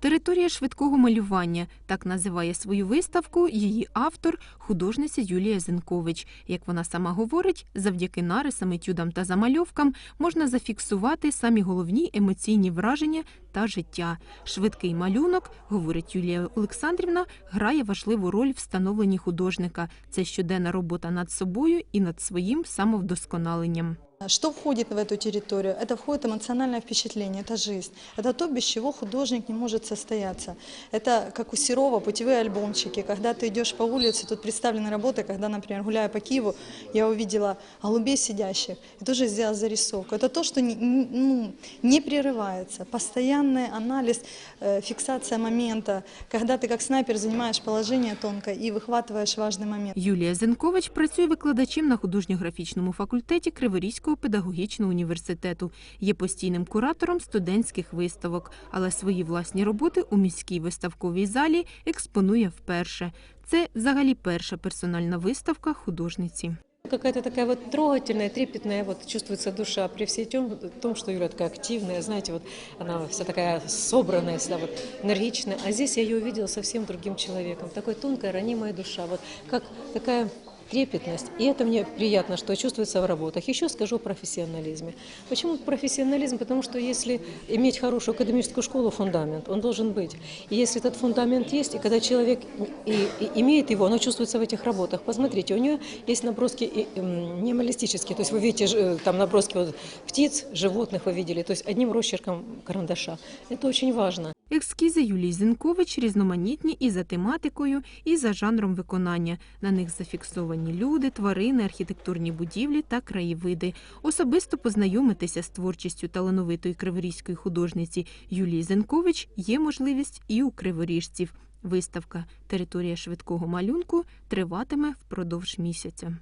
Територія швидкого малювання так називає свою виставку її автор, художниця Юлія Зенкович. Як вона сама говорить, завдяки нарисам, етюдам та замальовкам можна зафіксувати самі головні емоційні враження та життя. Швидкий малюнок, говорить Юлія Олександрівна, грає важливу роль в становленні художника. Це щоденна робота над собою і над своїм самовдосконаленням. Что входит в эту территорию? Это входит эмоциональное впечатление, это жизнь. Это то, без чего художник не может состояться. Это как у Серова путевые альбомчики. Когда ты идешь по улице, тут представлены работы, когда, например, гуляя по Киеву, я увидела голубей сидящих и тоже сделала зарисовку. Это то, что не, не- ну, не прерывается. Постоянный анализ, э, фиксация момента, когда ты как снайпер занимаешь положение тонко и выхватываешь важный момент. Юлія Зенкович працює викладачем на художньо-графічному факультеті Криворізького педагогічного університету. Є постійним куратором студентських виставок, але свої власні роботи у міській виставковій залі експонує вперше. Це взагалі перша персональна виставка художниці. Какая-то такая вот трогательная, трепетная, вот чувствуется душа при всей том, том, что Юля такая активная, знаете, вот она вся такая собранная, всегда вот энергичная. А здесь я ее увидела совсем другим человеком, такой тонкая, ранимая душа, вот как такая трепетность. И это мне приятно, что чувствуется в работах. Еще скажу о профессионализме. Почему профессионализм? Потому что если иметь хорошую академическую школу, фундамент, он должен быть. И если этот фундамент есть, и когда человек и, и имеет его, оно чувствуется в этих работах. Посмотрите, у нее есть наброски и, м, минималистические, то есть вы видите ж- э, там наброски вот птиц, животных вы видели, то есть одним росчерком карандаша. Это очень важно. Ескізи Юлії Зінкович різноманітні і за тематикою, і за жанром виконання. На них зафіксовані люди, тварини, архітектурні будівлі та краєвиди. Особисто познайомитися з творчістю талановитої криворізької художниці Юлії Зенкович є можливість і у криворіжців. Виставка Територія швидкого малюнку триватиме впродовж місяця.